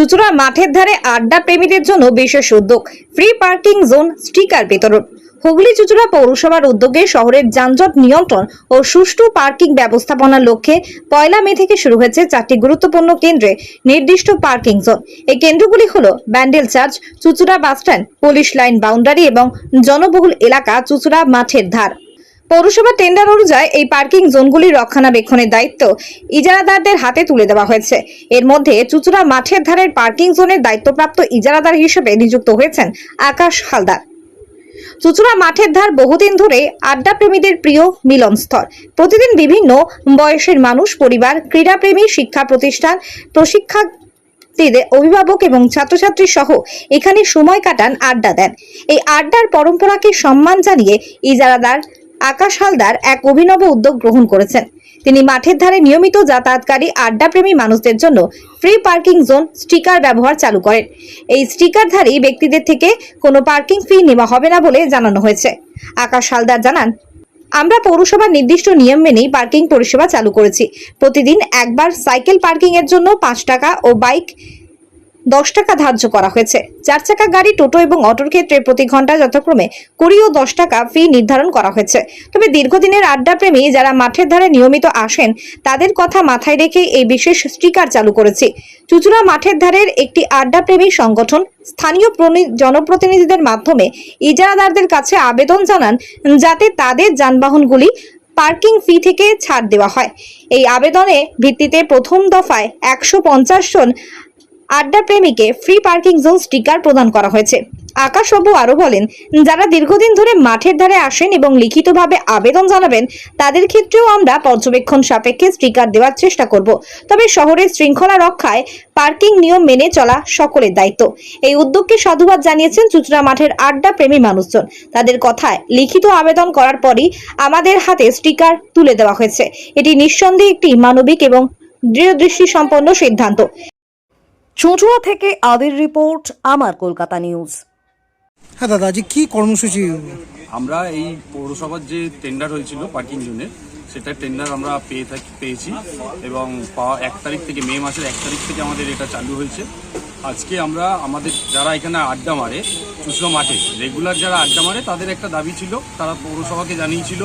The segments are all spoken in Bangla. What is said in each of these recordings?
চুচুড়া মাঠের ধারে আড্ডা প্রেমীদের জন্য বিশেষ উদ্যোগ। ফ্রি পার্কিং জোন স্টিকার বিতরণ। হুগলি চুচুড়া পৌরসভার উদ্যোগে শহরের যানজট নিয়ন্ত্রণ ও সুষ্ঠু পার্কিং ব্যবস্থাপনার লক্ষ্যে পয়লা মে থেকে শুরু হয়েছে চারটি গুরুত্বপূর্ণ কেন্দ্রে নির্দিষ্ট পার্কিং জোন এই কেন্দ্রগুলি হল Bandel church, Chuchura bus stand, police line boundary এবং জনবহুল এলাকা চুচুড়া মাঠের ধার। পৌরসভা টেন্ডার অনুযায়ী এই পার্কিং জোনগুলি রক্ষণাবেক্ষণের দায়িত্ব ইজারাদারদের হাতে তুলে দেওয়া হয়েছে। এর মধ্যে চুচুড়া মাঠের ধারের পার্কিং জোনের দায়িত্বপ্রাপ্ত ইজারাদার হিসেবে নিযুক্ত হয়েছেন আকাশ হালদার। চুচুড়া মাঠের ধার বহুদিন ধরে আড্ডা প্রেমীদের প্রিয় মিলনস্থল। প্রতিদিন বিভিন্ন বয়সের মানুষ, পরিবার, ক্রীড়াপ্রেমী, শিক্ষা প্রতিষ্ঠান, প্রশিক্ষার্থীদের অভিভাবক এবং ছাত্রছাত্রী সহ এখানে সময় কাটান আড্ডা দেন। এই আড্ডার পরম্পরাকে সম্মান জানিয়ে ইজারাদার আকাশ হালদার এক অভিনব উদ্যোগ গ্রহণ করেছেন। তিনি মাঠের ধারে নিয়মিত যাতায়াতকারী আড্ডাপ্রেমী মানুষদের জন্য ফ্রি পার্কিং জোন স্টিকার ব্যবহার চালু করেন। এই স্টিকারধারী ব্যক্তিদের থেকে কোনো পার্কিং ফি নেওয়া হবে না বলে জানানো হয়েছে। আকাশ হালদার জানান, আমরা পৌরসভার নির্দিষ্ট নিয়ম মেনেই পার্কিং পরিষেবা চালু করেছি। প্রতিদিন একবার সাইকেল পার্কিংয়ের জন্য পাঁচ টাকা ও বাইক দশ টাকা ধার্য করা হয়েছে। চার চাকা গাড়ি, টোটো এবং অটোর ক্ষেত্রে প্রতি ঘণ্টা যথাক্রমে কুড়ি ও দশ টাকা ফি নির্ধারণ করা হয়েছে। তবে দীর্ঘদিনের আড্ডাপ্রেমী যারা মাঠের ধারে নিয়মিত আসেন, তাদের কথা মাথায় রেখে এই বিশেষ স্টিকার চালু করেছি। চুচুড়া মাঠের ধারের একটি আড্ডাপ্রেমী সংগঠন, স্থানীয় জনপ্রতিনিধিদের মাধ্যমে ইজারাদারদের কাছে আবেদন জানান যাতে তাদের যানবাহনগুলি পার্কিং ফি থেকে ছাড় দেওয়া হয়। এই আবেদনে ভিত্তিতে প্রথম দফায় একশো পঞ্চাশ জন আড্ডা প্রেমীকে ফ্রি পার্কিং জোন স্টিকার প্রদান করা হয়েছে। আকাশবাবু আরও বলেন, যারা দীর্ঘদিন ধরে মাঠের ধারে আসেন এবং লিখিতভাবে আবেদন জানাবেন, তাদের ক্ষেত্রেও আমরা পর্যবেক্ষণ সাপেক্ষে স্টিকার দেওয়ার চেষ্টা করব। তবে শহরের শৃঙ্খলা রক্ষায় পার্কিং নিয়ম মেনে চলা সকলের দায়িত্ব। এই উদ্যোগকে সাধুবাদ জানিয়েছেন চুচড়া মাঠের আড্ডা প্রেমী মানুষজন। তাদের কথায়, লিখিত আবেদন করার পরই আমাদের হাতে স্টিকার তুলে দেওয়া হয়েছে। এটি নিঃসন্দেহে একটি মানবিক এবং দৃঢ়দৃষ্টি সম্পন্ন সিদ্ধান্ত। চুঁচুড়া থেকে আদির রিপোর্ট আমার কলকাতা নিউজ। হ্যাঁ দাদা আজকে কি কর্মসূচি? আমরা এই পৌরসভার যে টেন্ডার হয়েছিল পার্কিং জোনের সেটা টেন্ডার আমরা পেয়ে থাকি পেয়েছি এবং পাওয়া এক তারিখ থেকে মে মাসের এক তারিখ থেকে আমাদের এটা চালু হয়েছে। আজকে আমরা আমাদের যারা এখানে আড্ডা মারে চুচড়ো মাঠে রেগুলার যারা আড্ডা মারে তাদের একটা দাবি ছিল তারা পৌরসভাকে জানিয়েছিল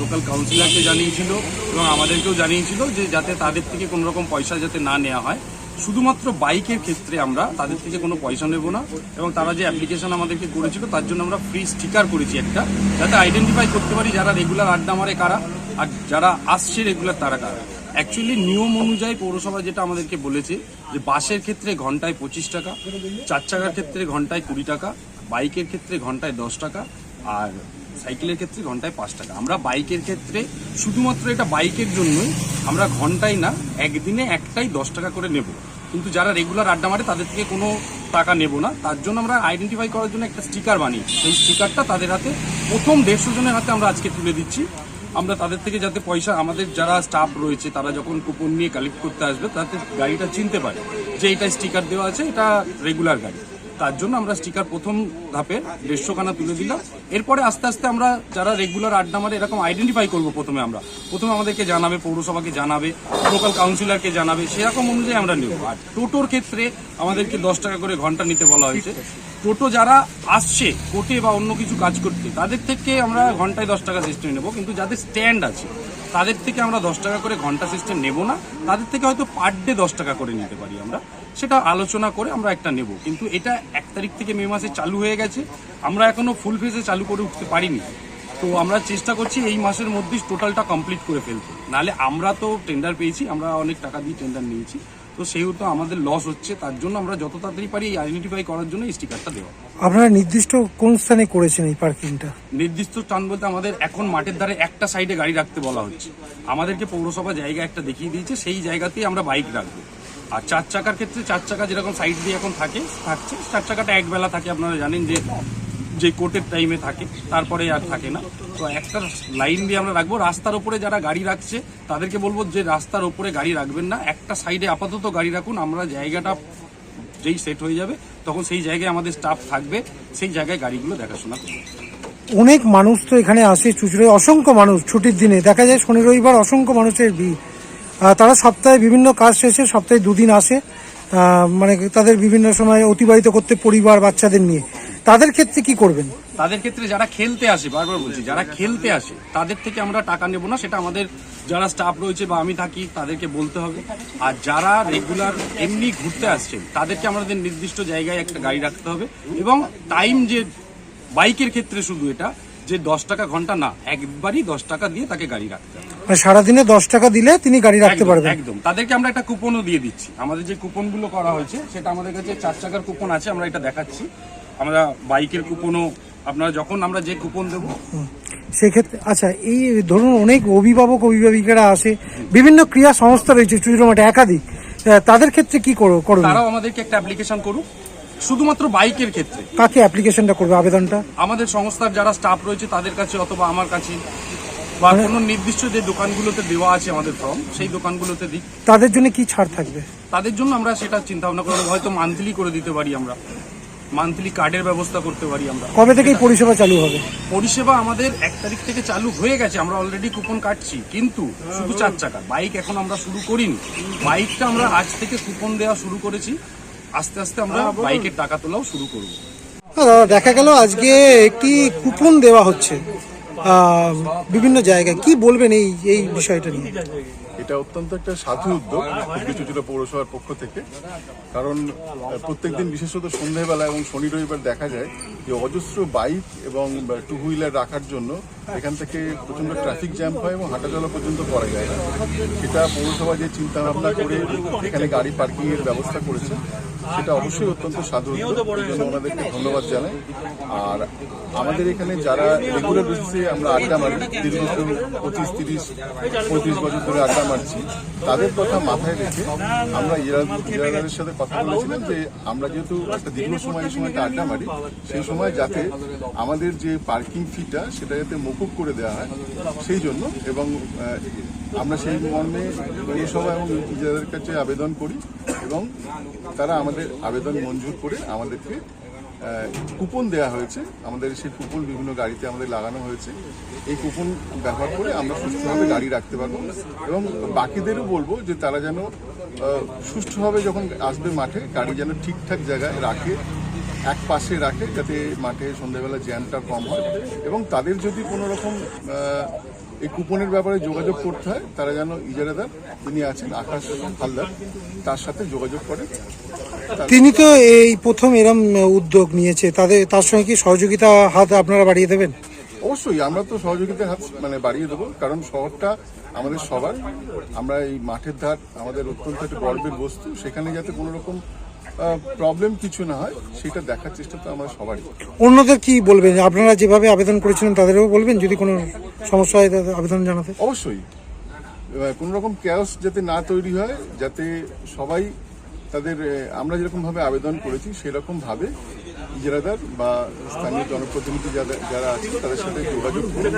লোকাল কাউন্সিলরকে জানিয়েছিল এবং আমাদেরকেও জানিয়েছিল যে যাতে তাদের থেকে কোনো রকম পয়সা যাতে না নেওয়া হয়। শুধুমাত্র বাইকের ক্ষেত্রে আমরা তাদের থেকে কোনো পয়সা নেব না, এবং তারা যে অ্যাপ্লিকেশন আমাদেরকে করেছিল তার জন্য আমরা ফ্রি স্টিকার করেছি একটা, যাতে আইডেন্টিফাই করতে পারি যারা রেগুলার আড্ডা মারে কারা, আর যারা আসছে রেগুলার তারা কারা। অ্যাকচুয়ালি নিয়ম অনুযায়ী পৌরসভা যেটা আমাদেরকে বলেছে, যে বাসের ক্ষেত্রে ঘন্টায় পঁচিশ টাকা, চার চাকার ক্ষেত্রে ঘন্টায় কুড়ি টাকা, বাইকের ক্ষেত্রে ঘন্টায় দশ টাকা, আর সাইকেলের ক্ষেত্রে ঘন্টায় পাঁচ টাকা। আমরা বাইকের ক্ষেত্রে শুধুমাত্র এটা বাইকের জন্যই, আমরা ঘন্টায় না, একদিনে একটাই দশ টাকা করে নেব। কিন্তু যারা রেগুলার আড্ডা মারে, তাদের থেকে কোনো টাকা নেব না। তার জন্য আমরা আইডেন্টিফাই করার জন্য একটা স্টিকার বানিয়ে, সেই স্টিকারটা তাদের হাতে, প্রথম দেড়শো জনের হাতে আমরা আজকে তুলে দিচ্ছি। আমরা তাদের থেকে যাতে পয়সা, আমাদের যারা স্টাফ রয়েছে, তারা যখন কুপন নিয়ে কালেক্ট করতে আসবে তাতে গাড়িটা চিনতে পারে যে এটা স্টিকার দেওয়া আছে, এটা রেগুলার গাড়ি। তার জন্য আমরা স্টিকার প্রথম ধাপে দেড়শো খানা তুলে দিলাম। এরপরে আস্তে আস্তে আমরা যারা রেগুলার আড্ডা মারে এরকম আইডেন্টিফাই করব প্রথমে আমরা। প্রথমে আমাদেরকে জানাবে, পৌরসভাকে জানাবে লোকাল কাউন্সিলরকে জানাবে, সেরকম অনুযায়ী আমরা নেব। আর টোটোর ক্ষেত্রে আমাদেরকে দশ টাকা করে ঘণ্টা নিতে বলা হয়েছে। টোটো যারা আসছে, কোর্টে বা অন্য কিছু কাজ করতে, তাদের থেকে আমরা ঘন্টায় দশ টাকা সিস্টেম নেব। কিন্তু যাদের স্ট্যান্ড আছে তাদের থেকে আমরা দশ টাকা করে ঘণ্টা সিস্টেম নেব না। তাদের থেকে হয়তো পার ডে দশ টাকা করে নিতে পারি আমরা। সেটা আলোচনা করে আমরা একটা নেব। কিন্তু এটা এক তারিখ থেকে মে মাসে চালু হয়ে গেছে। আমরা এখনও ফুল ফেসে চালু করে উঠতে পারিনি। তো আমরা চেষ্টা করছি এই মাসের মধ্যেই টোটালটা কমপ্লিট করে ফেলতে। নাহলে আমরা তো টেন্ডার পেয়েছি আমরা অনেক টাকা দিয়ে টেন্ডার নিয়েছি। তো সেহেতু আমাদের লস হচ্ছে তার জন্য আমরা যত তাড়াতাড়ি পারি আইডেন্টিফাই করার জন্য এই স্টিকারটা দেওয়া। আপনারা নির্দিষ্ট কোন স্থানে করেছেন এই পার্কিংটা নির্দিষ্ট স্থান বলতে আমাদের এখন মাঠের ধারে একটা সাইডে গাড়ি রাখতে বলা হচ্ছে। আমাদেরকে পৌরসভা জায়গা একটা দেখিয়ে দিয়েছে সেই জায়গাতেই আমরা বাইক রাখব। আর চার চাকার ক্ষেত্রে চার চাকা যেরকম সাইড দিয়ে এখন থাকে থাকছে চার চাকাটা একবেলা থাকে আপনারা জানেন যে যে কোর্টের টাইমে থাকে, তারপরে আর থাকে না। তো একটা লাইন দিয়ে আমরা রাখব, রাস্তার ওপরে যারা গাড়ি রাখছে, তাদেরকে বলব যে রাস্তার ওপরে গাড়ি রাখবেন না। একটা সাইডে আপাতত গাড়ি রাখুন, আমরা জায়গাটা যেই সেট হয়ে যাবে, তখন সেই জায়গায় আমাদের স্টাফ থাকবে, সেই জায়গায় গাড়িগুলো দেখাশোনা করবে। অনেক মানুষ তো এখানে আসে, চুচড়ে। অসংখ্য মানুষ, ছুটির দিনে। দেখা যায় শনি রবিবার অসংখ্য মানুষের ভিড়। তারা সপ্তাহে বিভিন্ন কাজ শেষে সপ্তাহে দুদিন আসে। মানে তাদের বিভিন্ন সময় অতিবাহিত করতে পরিবার, বাচ্চাদের নিয়ে। তাদের ক্ষেত্রে কি করবেন? তাদের ক্ষেত্রে যারা খেলতে আসে বারবার বলছি যারা খেলতে আসে তাদের থেকে আমরা টাকা নেব না সেটা আমাদের যারা স্টাফ রয়েছে বা আমি থাকি তাদেরকে বলতে হবে। আর যারা রেগুলার এমনি ঘুরতে আসছেন তাদেরকে আমাদের নির্দিষ্ট জায়গায় একটা গাড়ি রাখতে হবে এবং টাইম যে বাইকের ক্ষেত্রে শুধু এটা যে দশ টাকা ঘণ্টা না একবারই দশ টাকা দিয়ে তাকে গাড়ি রাখতে হবে। মানে সারাদিনে দশ টাকা দিলে তিনি গাড়ি রাখতে পারবেন? একদম। তাদেরকে আমরা একটা কুপনও দিয়ে দিচ্ছি। আমাদের যে কুপনগুলো করা হয়েছে সেটা আমাদের কাছে চার চাকার কুপন আছে আমরা এটা দেখাচ্ছি। আমরা বাইকের কুপনও আপনারা যখন আমরা যে কুপন দেবো। সেক্ষেত্রে আচ্ছা এই ধরুন অনেক অভিভাবক অভিভাবিকারা আসে বিভিন্ন ক্রিয়া সংস্থা রয়েছে চুচড়ো মাঠে একাধিক তাদের ক্ষেত্রে কি করো করবেন তারাও আমাদেরকে একটা অ্যাপ্লিকেশন করুক। শুধুমাত্র বাইকের ক্ষেত্রে। কাকে অ্যাপ্লিকেশনটা করবে আবেদনটা? আমাদের সংস্থার যারা স্টাফ রয়েছে তাদের কাছে অথবা আমার কাছে বা কোনো নির্দিষ্ট যে দোকানগুলোতে দেওয়া আছে আমাদের ফর্ম সেই দোকানগুলোতে দিক তাদের জন্য কি ছাড় থাকবে? তাদের জন্য আমরা সেটা চিন্তা ভাবনা করব হয়তো মান্থলি করে দিতে পারি আমরা। মান্থলি কার্ডের ব্যবস্থা করতে পারি আমরা। কবে থেকে পরিষেবা চালু হবে? পরিষেবা আমাদের এক তারিখ থেকে চালু হয়ে গেছে আমরা অলরেডি কুপন কাটছি। কিন্তু শুধু চার চাকা বাইক এখন আমরা শুরু করিনি। বাইকটা আমরা আজ থেকে কুপন দেওয়া শুরু করেছি। আস্তে আস্তে আমরা বাইকের টাকা তোলাও শুরু করব। হ্যাঁ, দেখা গেল আজকে একটি কুপন দেওয়া হচ্ছে বিভিন্ন জায়গায়। কি বলবেন এই এই বিষয়টা নিয়ে? এটা অত্যন্ত একটা সাধু উদ্যোগ কিছু চুচুড়া পৌরসভার পক্ষ থেকে। কারণ প্রত্যেক দিন বিশেষত সন্ধ্যেবেলা এবং শনি রবিবার দেখা যায় যে অজস্র বাইক এবং টু হুইলার রাখার জন্য এখান থেকে প্রচণ্ড ট্রাফিক জ্যাম হয় এবং হাঁটা চলা পর্যন্ত করা যায়। না সেটা পৌরসভা যে চিন্তা ভাবনা করে এখানে গাড়ি পার্কিংয়ের ব্যবস্থা করেছে, সেটা অবশ্যই অত্যন্ত সাধু জন্য ওনাদেরকে ধন্যবাদ জানাই। আর আমাদের এখানে যারা রেগুলার বেসিসে আমরা আড্ডা মারি দীর্ঘ পঁচিশ, তিরিশ, পঁয়ত্রিশ বছর ধরে আড্ডা মারছি, তাদের কথা মাথায় রেখে আমরা ইরাদারের সাথে কথা বলেছিলাম যে আমরা যেহেতু একটা দীর্ঘ সময় এই সময়টা আড্ডা মারি, সেই সময় যাতে আমাদের যে পার্কিং ফিটা সেটা যাতে মকুব করে দেওয়া হয় সেই জন্য এবং আমরা সেই মর্মে পৌরসভা এবং ইজাদের কাছে আবেদন করি এবং তারা আমাদের আবেদন মঞ্জুর করে আমাদেরকে কুপন দেওয়া হয়েছে। আমাদের সেই কুপন বিভিন্ন গাড়িতে আমাদের লাগানো হয়েছে। এই কুপন ব্যবহার করে আমরা সুস্থভাবে গাড়ি রাখতে পারব এবং বাকিদেরও বলব যে তারা যেন সুষ্ঠুভাবে যখন আসবে মাঠে, গাড়ি যেন ঠিকঠাক জায়গায় রাখে এক পাশে রাখে যাতে মাঠে সন্ধ্যাবেলা জ্যামটা কম হয় এবং তাদের যদি কোনো রকম এই কুপনের ব্যাপারে যোগাযোগ করতে হয় তারা যেন ইজারাদার তিনি আছেন আকাশ হালদার তার সাথে যোগাযোগ করে। তিনি তো এই প্রথম এরম উদ্যোগ নিয়েছে তাদের তার সঙ্গে কি সহযোগিতা হাত আপনারা বাড়িয়ে দেবেন? অবশ্যই আমরা তো সহযোগিতার হাত মানে বাড়িয়ে দেবো কারণ শহরটা আমাদের সবার। আমরা এই মাঠের ধার আমাদের অত্যন্ত একটা গর্বের বস্তু সেখানে যাতে কোনো রকম প্রবলেম কিছু না হয় সেটা দেখার চেষ্টা তো আমরা সবারই অন্যদের কি বলবেন? আপনারা যেভাবে আবেদন করেছিলেন তাদেরও বলবেন? যদি কোনো সমস্যা হয় তাদের আবেদন জানাতে। অবশ্যই। কোনো রকম ক্যাশ যাতে না তৈরি হয় যাতে সবাই তাদের আমরা যেরকমভাবে আবেদন করেছি সেরকম ভাবে ইজারাদার বা স্থানীয় জনপ্রতিনিধি যারা আছে তাদের সাথে যোগাযোগ করে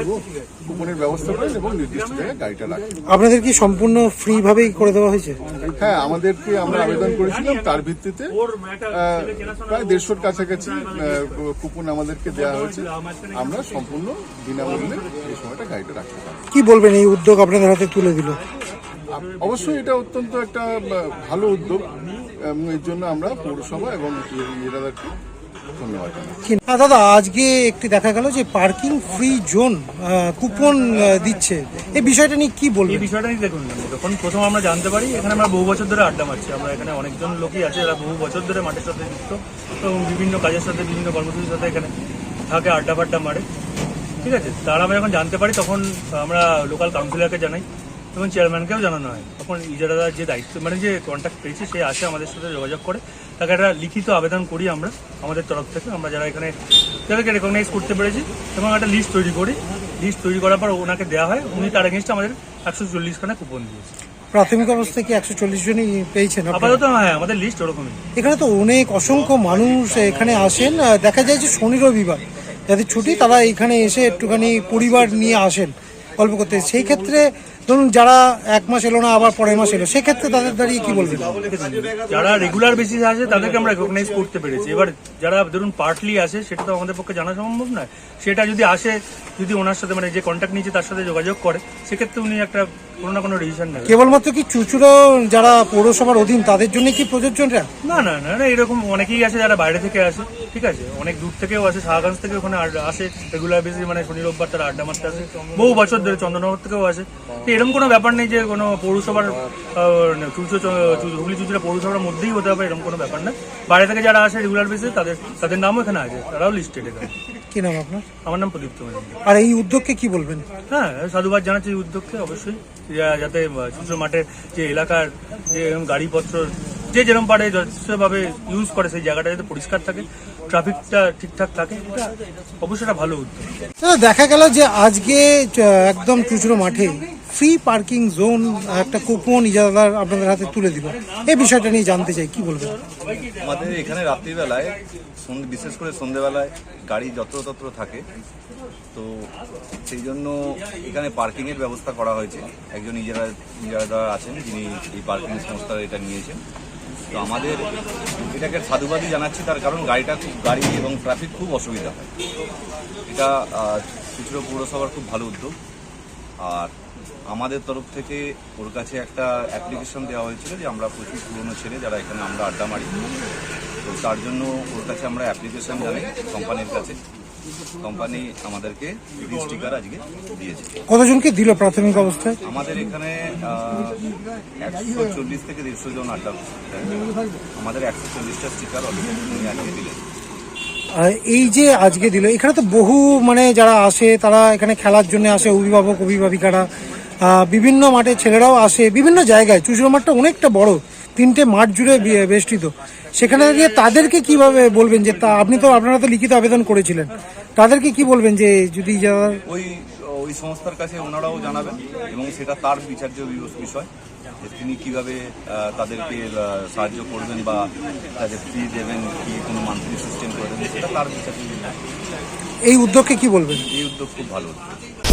কুপনের ব্যবস্থা করেন এবং নির্দিষ্ট জায়গায় গাড়িটা রাখেন। আপনাদের কি সম্পূর্ণ ফ্রি ভাবেই করে দেওয়া হয়েছে? হ্যাঁ আমাদেরকে আমরা আবেদন করেছিলাম তার ভিত্তিতে প্রায় দেড়শোর কাছাকাছি কুপন আমাদেরকে দেওয়া হয়েছে। আমরা সম্পূর্ণ বিনামূল্যে এই সময়টা গাড়িটা রাখতে পারি কি বলবেন এই উদ্যোগ আপনাদের হাতে তুলে দিল? অবশ্যই এটা অত্যন্ত একটা ভালো উদ্যোগ। এবং এর জন্য আমরা পৌরসভা এবং ইরাদারকে ধন্যবাদ হ্যাঁ দাদা, আজকে একটি দেখা গেল যে পার্কিং ফ্রি জোন কুপন দিচ্ছে। এই বিষয়টা নিয়ে কি এই বিষয়টা নিয়ে দেখুন, যখন প্রথম আমরা জানতে পারি, এখানে আমরা বহু বছর ধরে আড্ডা মারছি। আমরা এখানে অনেকজন লোকই আছে, যারা বহু বছর ধরে মাঠের সাথে যুক্ত এবং বিভিন্ন কাজের সাথে, বিভিন্ন কর্মসূচির সাথে এখানে থাকে, আড্ডা ফাড্ডা মারে। ঠিক আছে? তারা আমরা যখন জানতে পারি, তখন আমরা লোকাল কাউন্সিলরকে জানাই। এবং চেয়ারম্যানকেও জানানো হয়। তখন ইজারাদার যে দায়িত্ব মানে যে কন্ট্যাক্ট পেয়েছে সে আসে আমাদের সাথে যোগাযোগ করে। তাকে একটা লিখিত আবেদন করি আমরা আমাদের তরফ থেকে। আমরা যারা এখানে যাদেরকে রেকগনাইজ করতে পেরেছি এবং একটা লিস্ট তৈরি করি। লিস্ট তৈরি করার পর ওনাকে দেওয়া হয়। উনি তার এগেনস্টে আমাদের একশো চল্লিশ খানা কুপন দিয়েছে। প্রাথমিক অবস্থায় কি একশো চল্লিশ জনই পেয়েছেন আপাতত হ্যাঁ আমাদের লিস্ট ওরকমই। এখানে তো অনেক অসংখ্য মানুষ এখানে আসেন। দেখা যায় যে শনি রবিবার যাদের ছুটি তারা এখানে এসে একটুখানি পরিবার নিয়ে আসেন গল্প করতে। সেই ক্ষেত্রে ধরুন যারা এক মাস এলো না, আবার পরের মাস এলো, সেক্ষেত্রে তাদের দাঁড়িয়ে কি বলবেন? যারা রেগুলার বেসিস আসে তাদেরকে আমরা রেকগনাইজ করতে পেরেছি। এবার যারা, ধরুন পার্টলি আসে, সেটা তো আমাদের পক্ষে জানা সম্ভব নয়। সেটা যদি আসে যদি ওনার সাথে মানে যে কন্ট্যাক্ট নিয়েছে তার সাথে যোগাযোগ করে সেক্ষেত্রে উনি একটা কোনো না কোনো ডিসিশন নেবে। কেবলমাত্র কি চুচুড়ো যারা পৌরসভার অধীন তাদের জন্য কি প্রযোজ্যটা না না না না এরকম অনেকেই আসে যারা বাইরে থেকে আসে ঠিক আছে? অনেক দূর থেকেও আসে শাহগঞ্জ থেকে ওখানে আসে রেগুলার বেসিস মানে শনি রোববার তারা আড্ডা মারতে আসে বহু বছর ধরে চন্দ্রনগর থেকেও আসে। তো এরকম কোনো ব্যাপার নেই যে কোনো পৌরসভার চুচো হুগলি চুচুড়া পৌরসভার মধ্যেই হতে হবে এরকম কোনো ব্যাপার না। বাইরে থেকে যারা আসে রেগুলার বেসিস তাদের তাদের নামও এখানে আছে তারাও লিস্টেড এখানে। কি নাম আপনার? আমার নাম প্রদীপ্ত মজুমদার। আর এই উদ্যোগকে কি বলবেন? হ্যাঁ সাধুবাদ জানাচ্ছি এই উদ্যোগকে অবশ্যই। যাতে চুচো মাঠের যে এলাকার যে গাড়িপত্র যে যেরকম পারে যথেষ্টভাবে ইউজ করে সেই জায়গাটা যাতে পরিষ্কার থাকে ট্রাফিকটা ঠিকঠাক থাকে অবশ্যই ভালো উদ্যোগ। দেখা গেল যে আজকে একদম চুচুরো মাঠে ফ্রি পার্কিং জোন একটা কুপন ইজাদার আপনাদের হাতে তুলে দিল এই বিষয়টা নিয়ে জানতে চাই, কি বলবেন? আমাদের এখানে রাত্রিবেলায় বিশেষ করে সন্ধেবেলায় গাড়ি যত্রতত্র থাকে। তো সেই জন্য এখানে পার্কিং এর ব্যবস্থা করা হয়েছে। একজন ইজারা ইজারাদার আছেন, যিনি এই পার্কিং সংস্থার এটা নিয়েছেন। তো আমাদের এটাকে সাধুবাদই জানাচ্ছি, তার কারণ গাড়িটা খুব গাড়ি এবং ট্রাফিক খুব অসুবিধা হয়। এটা চুচুড়ো পৌরসভার খুব ভালো উদ্যোগ। আর আমাদের তরফ থেকে ওর কাছে একটা অ্যাপ্লিকেশন দেওয়া হয়েছিল যে আমরা প্রচুর পুরনো ছেলে যারা এখানে আমরা আড্ডা মারি। তো তার জন্য ওর কাছে আমরা অ্যাপ্লিকেশন জানাই কোম্পানির কাছে। কোম্পানি আমাদেরকে স্টিকার আজকে দিয়েছে। কতজনকে দিল প্রাথমিক অবস্থায়? আমাদের এখানে একশো চল্লিশ থেকে দেড়শো জন আড্ডা আমাদের একশো চল্লিশটা স্টিকার অলরেডি আজকে দিলেন। এই যে আজকে দিল, এখানে তো বহু মানে যারা আসে, তারা এখানে খেলার জন্য আসে, অভিভাবক, অভিভাবিকারা বিভিন্ন মাঠে ছেলেরাও আসে, বিভিন্ন জায়গায়। চুচুরো মাঠটা অনেকটা বড়, তিনটে মাঠ জুড়ে বেষ্টিত। সেখানে গিয়ে তাদেরকে কীভাবে বলবেন যে তা আপনি তো আপনারা তো লিখিত আবেদন করেছিলেন। তাদেরকে কি বলবেন যে যদি যাওয়ার ওই ওই সংস্থার কাছে ওনারাও জানাবেন এবং সেটা তার বিচার্য বিষয় যে তিনি কীভাবে তাদেরকে সাহায্য করবেন বা তাদের ফ্রি দেবেন কি কোনো মান্থলি সিস্টেম করে দেবেন সেটা তার বিচার্য এই উদ্যোগকে কি বলবেন? এই উদ্যোগ খুব ভালো উদ্যোগ।